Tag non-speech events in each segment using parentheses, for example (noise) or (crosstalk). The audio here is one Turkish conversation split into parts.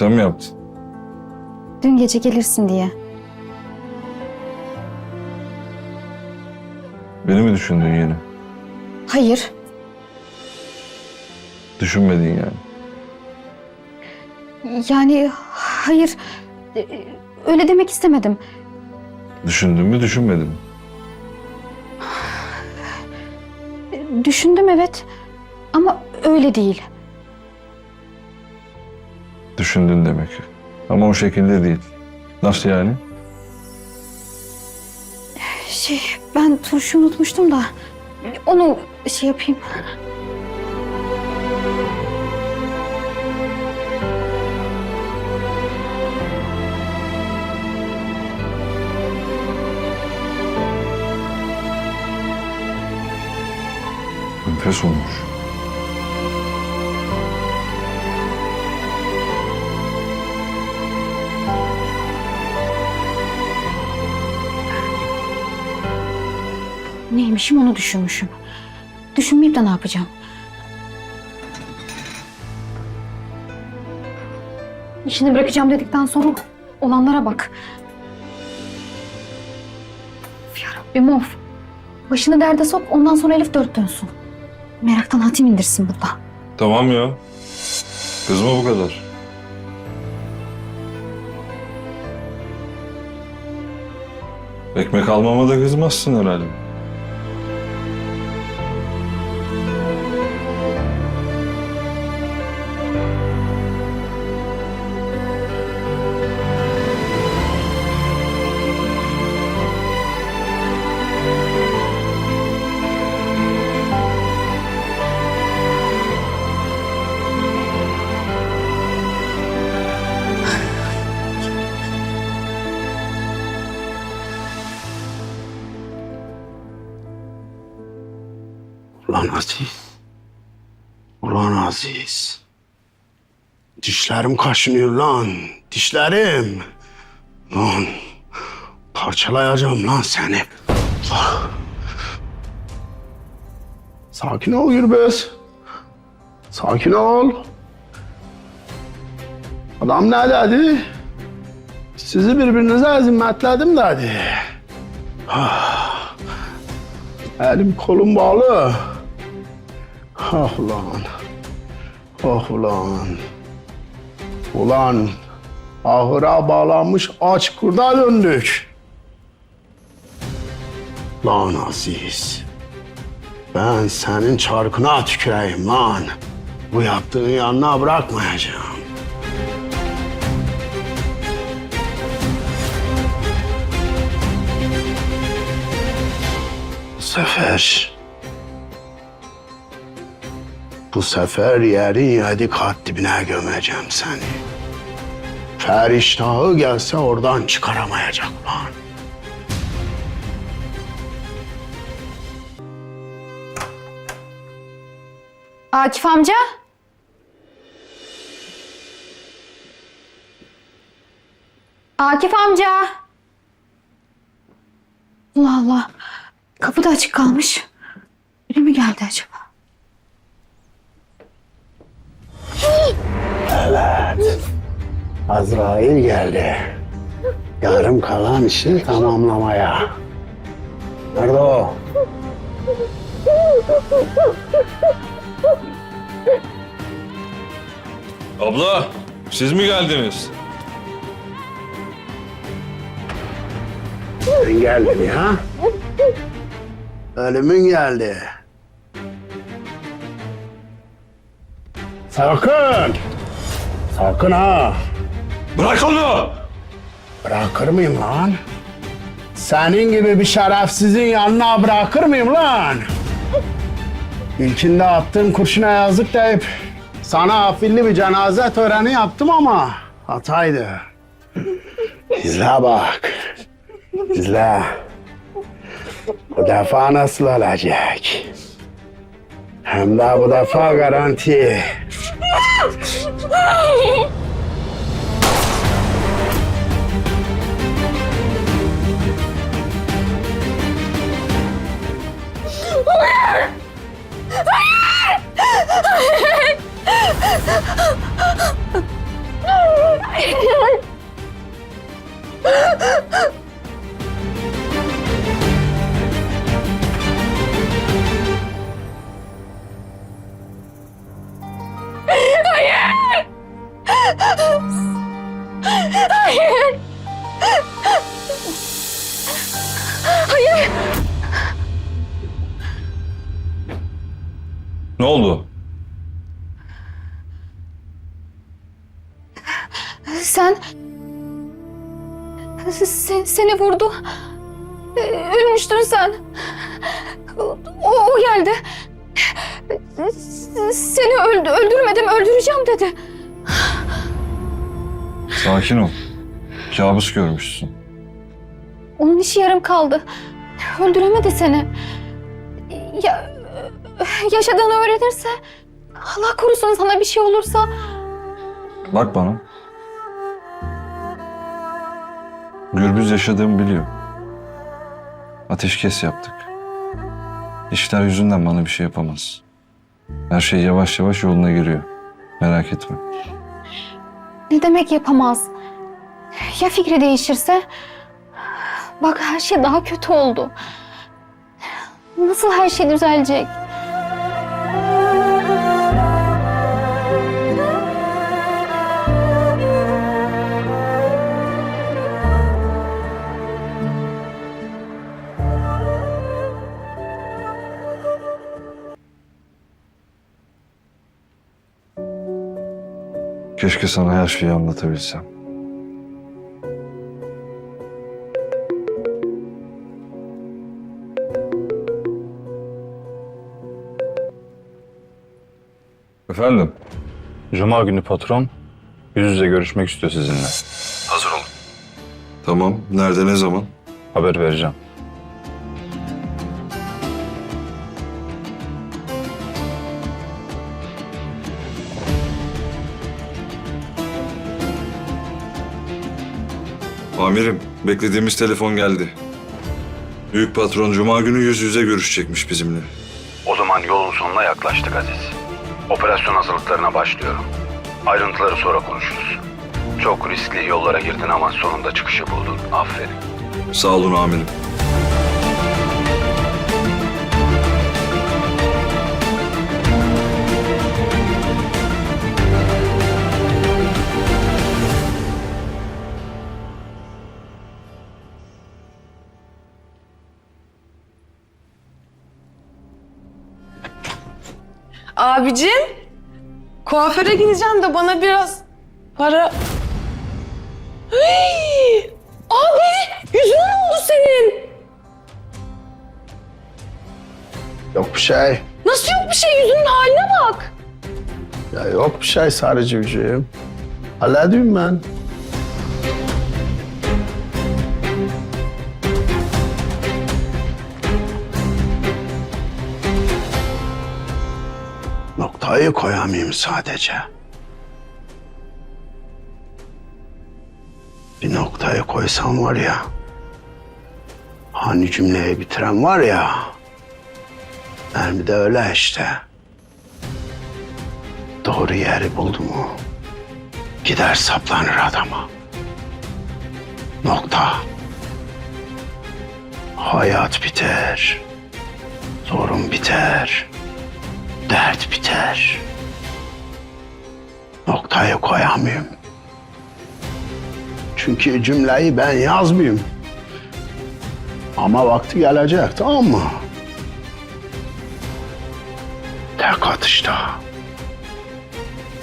Sen mi yaptın? Dün gece gelirsin diye. Beni mi düşündün yine? Hayır. Düşünmedin yani. Yani hayır. Öyle demek istemedim. Düşündün mü düşünmedin mi? Düşündüm evet. Ama öyle değil. Düşündün demek. Ama o şekilde değil. Nasıl yani? Şey ben turşu unutmuştum da. Onu şey yapayım. Enfes olmuş. Neymişim onu düşünmüşüm. Düşünmeyip de ne yapacağım? İşini bırakacağım dedikten sonra olanlara bak. Yarabbim of. Başını derde sok ondan sonra Elif dört dönsün. Meraktan hatim indirsin burada. Tamam ya. Kızma bu kadar. Ekmek almama da kızmazsın herhalde. Aziz. Ulan Aziz. Dişlerim kaşınıyor lan. Dişlerim. Lan. Parçalayacağım lan seni. Ah. Sakin ol Gürbüz. Sakin ol. Adam ne dedi? Sizi birbirinize zimmetledim dedi. Ah. Elim kolum bağlı. Ah ulan. Ah ulan. Ulan. Ahıra bağlanmış aç kurda döndük. Lan Aziz. Ben senin çarkına tüküreyim lan. Bu yaptığını yanına bırakmayacağım. Bu sefer... Bu sefer yerin yedi kat dibine gömeceğim seni. Feriştahı gelse oradan çıkaramayacak lan. Akif amca. Akif amca. Allah Allah. Kapı da açık kalmış. Biri mi geldi acaba? Azrail geldi. Yarım kalan işi tamamlamaya. Nerede o? Abla, siz mi geldiniz? Ben geldim ya. Ölümün geldi. Sakın! Sakın ha! Bırak onu! Bırakır mıyım lan? Senin gibi bir şerefsizin yanına bırakır mıyım lan? İlkinde attığın kurşuna yazık deyip sana afilli bir cenaze töreni yaptım ama hataydı. İzle bak. İzle. Bu defa nasıl olacak? Hem de bu defa garanti. (laughs) Hayır! Hayır! Hayır! Ne oldu? Sen... Sen, seni vurdu. Ee, Ölmüştün sen. O, o geldi. Seni öldü, öldürmedim, öldüreceğim dedi. Sakin ol. Kabus görmüşsün. Onun işi yarım kaldı. Öldüremedi seni. Ya, yaşadığını öğrenirse, Allah korusun sana bir şey olursa Bak bana. Gürbüz yaşadığımı biliyor. Ateşkes yaptık. İşler yüzünden bana bir şey yapamaz. Her şey yavaş yavaş yoluna giriyor. Merak etme. ne demek yapamaz? Ya fikri değişirse? Bak her şey daha kötü oldu. Nasıl her şey düzelecek? Keşke sana her şeyi anlatabilsem. Efendim? Cuma günü patron yüz yüze görüşmek istiyor sizinle. Hazır olun. Tamam. Nerede, ne zaman? Haber vereceğim. Amirim, beklediğimiz telefon geldi. Büyük patron Cuma günü yüz yüze görüşecekmiş bizimle. O zaman yolun sonuna yaklaştık Aziz. Operasyon hazırlıklarına başlıyorum. Ayrıntıları sonra konuşuruz. Çok riskli yollara girdin ama sonunda çıkışı buldun. Aferin. Sağ olun amirim. Abicim, kuaföre gideceğim de bana biraz para... Hey! Abi, yüzün ne oldu senin? Yok bir şey. Nasıl yok bir şey? Yüzünün haline bak. Ya yok bir şey Sarıcığım. Hallediyorum ben. Noktayı koyamayayım sadece. Bir noktayı koysam var ya... Hani cümleyi bitiren var ya... Mermi de öyle işte. Doğru yeri buldu mu? Gider saplanır adama. Nokta. Hayat biter. Sorun biter. Dert biter. Noktayı koyamıyorum. Çünkü cümleyi ben yazmıyorum. Ama vakti gelecek tamam mı? Tek atışta.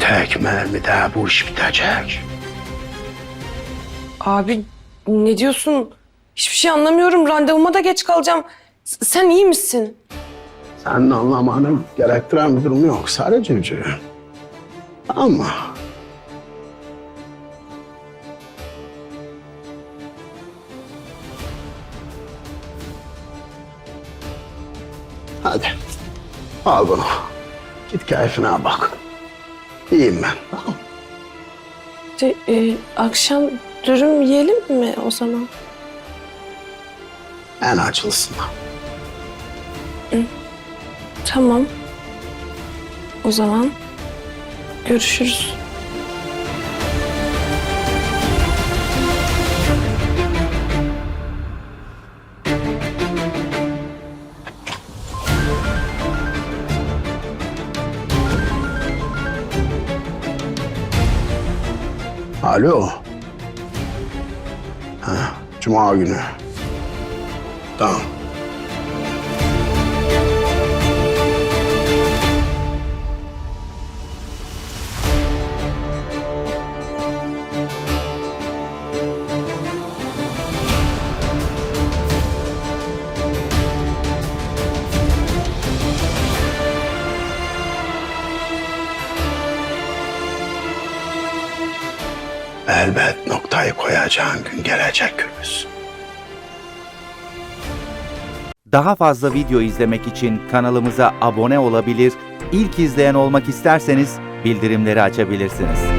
Tek mermide bu iş bitecek. Abi, ne diyorsun? Hiçbir şey anlamıyorum. Randevuma da geç kalacağım. S- sen iyi misin? Senin anlamanı gerektiren bir durum yok Sarı Civciv. Ama Hadi. Al bunu. Git keyfine bak. İyiyim ben. Tamam. De, e, akşam dürüm yiyelim mi o zaman? En acılısından. Tamam. O zaman görüşürüz. Alo. Ha, Cuma günü. Tamam. Elbet noktayı koyacağın gün gelecek Gürbüz. Daha fazla video izlemek için kanalımıza abone olabilir, ilk izleyen olmak isterseniz bildirimleri açabilirsiniz.